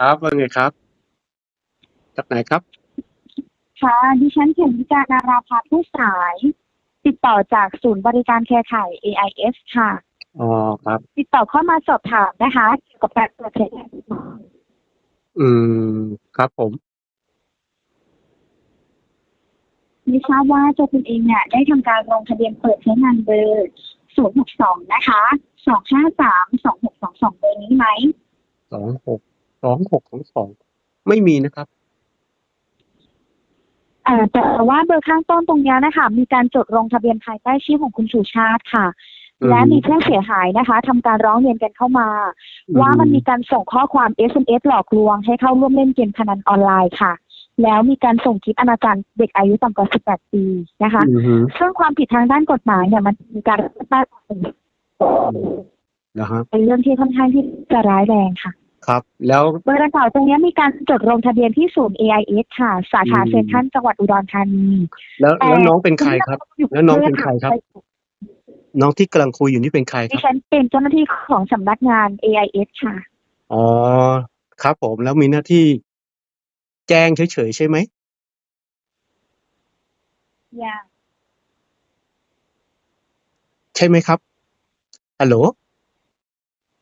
ครับว่าไงครับ จากไหนครับ ค่ะ ดิฉันเขียนวิจารนาราภาผู้สาย ติดต่อจากศูนย์บริการเครือข่าย AIS ค่ะ อ๋อครับ ติดต่อเข้ามาสอบถามนะคะเกี่ยวกับการเปิดเผยอืม ครับผม ไม่ทราบว่าตัวคุณเองเนี่ยได้ทำการลงทะเบียนเปิดใช้งานเบอร์ 062 นะคะ 253 2622 เบอร์นี้ไหม สองหก สองหกสองสองไม่มีนะครับเอ่อแต่ว่าเบอร์ข้างต้นตรงเนี้ยนะคะมีการจดลงทะเบียนภายใต้ชื่อของคุณสุชาติค่ะ อืม และมีผู้เสียหายนะคะทำการร้องเรียนกันเข้ามา ว่ามันมีการส่งข้อความ SMS หลอกลวงให้เข้าร่วมเล่นเกมพนันออนไลน์ค่ะ แล้วมีการส่งคลิปอนาจารเด็กอายุต่ำกว่า 18 ปีนะคะ อือฮึซึ่งความผิดทางด้านกฎหมายเนี่ยมันมีการตั้งนะฮะเป็นเรื่องที่ค่อนข้างที่จะร้ายแรงค่ะ ครับ แล้วเบอร์ดังกล่าวตรงเนี้ยมีการจดลงทะเบียนที่ศูนย์ AIS ค่ะ สาขาอืมเซ็นทรัลจังหวัดอุดรธานีแล้วแล้วน้องเป็นใครครับ แล้วน้องเป็นใครครับ น้องที่กำลังคุยอยู่นี่เป็นใครคดิรับฉันเป็นเจ้าหน้าที่ของสำนักงาน AIS ค่ะอ๋อครับ ผมแล้วมีหน้าที่แจ้งเฉยๆใช่ไหมอย่าใช่ไหมครับฮัลโหล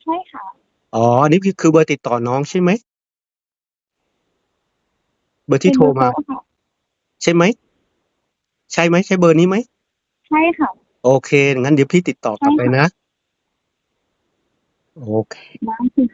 ใช่ค่ะ อ๋อ อันนี้คือ คือเบอร์ติดต่อน้องใช่ไหม เบอร์ที่โทรมาเป็นเบอร์โทรค่ะ ใช่ไหม ใช่ไหม ใช่เบอร์นี้ไหม ใช่ค่ะ โอเค งั้นเดี๋ยวพี่ติดต่อกลับไปนะ โอเคนั่นคือ